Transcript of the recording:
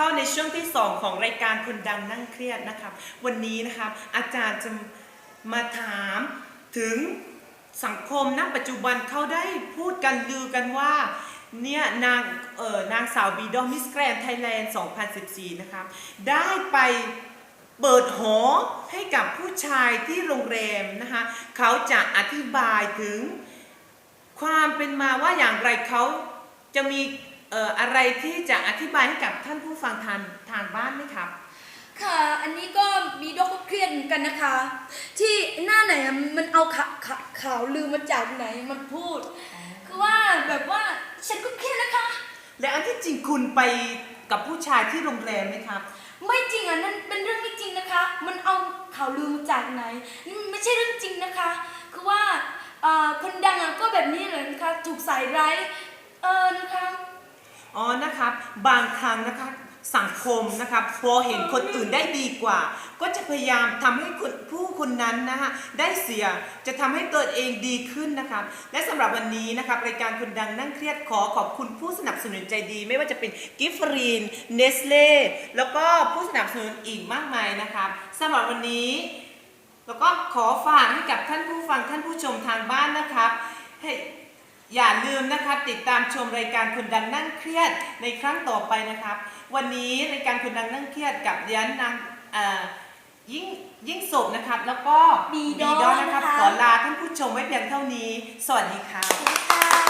เข้าในช่วงที่ 2 ของรายการคนดังนั่งเครียดนะครับ วันนี้นะครับอาจารย์จะมาถามถึงสังคมณปัจจุบันเขาได้พูดกันลือกันว่าเนี่ยนางเออนางสาวบีดอมิสแกรนไทยแลนด์ 2014 นะครับ ได้ไปเปิดหอให้กับผู้ชายที่โรงแรมนะคะเขาจะอธิบายถึงความเป็นมาว่าอย่างไรเขาจะมี อ่ออะไรที่จะอธิบายให้กับท่านผู้ฟังทางทางบ้านไหมครับ ค่ะ อันนี้ก็มีดอกเครียดเหมือนกันนะคะ ที่หน้าไหนอะมันเอาข่าข่าข่าวลือมาจากไหนมันพูด คือว่าแบบว่าฉันก็เครียดนะคะ และอันที่จริงคุณไปกับผู้ชายที่โรงแรมไหมครับ ไม่จริงอะนั่นเป็นเรื่องไม่จริงนะคะ มันเอาข่าวลือมาจากไหนนี่มันไม่ใช่เรื่องจริงนะคะ คือว่าเอ่อคนดังอะก็แบบนี้เลยนะคะ ถูกใส่ร้ายเออนะคะ อ๋อนะครับบางครั้งนะคะสังคมนะครับพอเห็นคนอื่นได้ดีกว่า ก็จะพยายามทำให้คนผู้คนนั้นนะคะได้เสียจะทำให้ตัวเองดีขึ้นนะครับ และสำหรับวันนี้นะครับรายการคนดังนั่งเครียดขอขอบคุณผู้สนับสนุนใจดี ไม่ว่าจะเป็นกิฟฟรีนเนสเล่แล้วก็ผู้สนับสนุนอีกมากมายนะครับสำหรับวันนี้ แล้วก็ขอฝากให้กับท่านผู้ฟังท่านผู้ชมทางบ้านนะครับให้ อย่าลืมนะครับติดตามชมรายการคนดังนั่งเครียดในครั้งต่อไปนะครับ วันนี้รายการคนดังนั่งเครียดกับดิฉันนางเอ่อยิ่งยิ่งศพนะครับ แล้วก็บีบีดอนะครับนะคะขอลาท่านผู้ชมไว้เพียงเท่านี้ สวัสดีครับค่ะ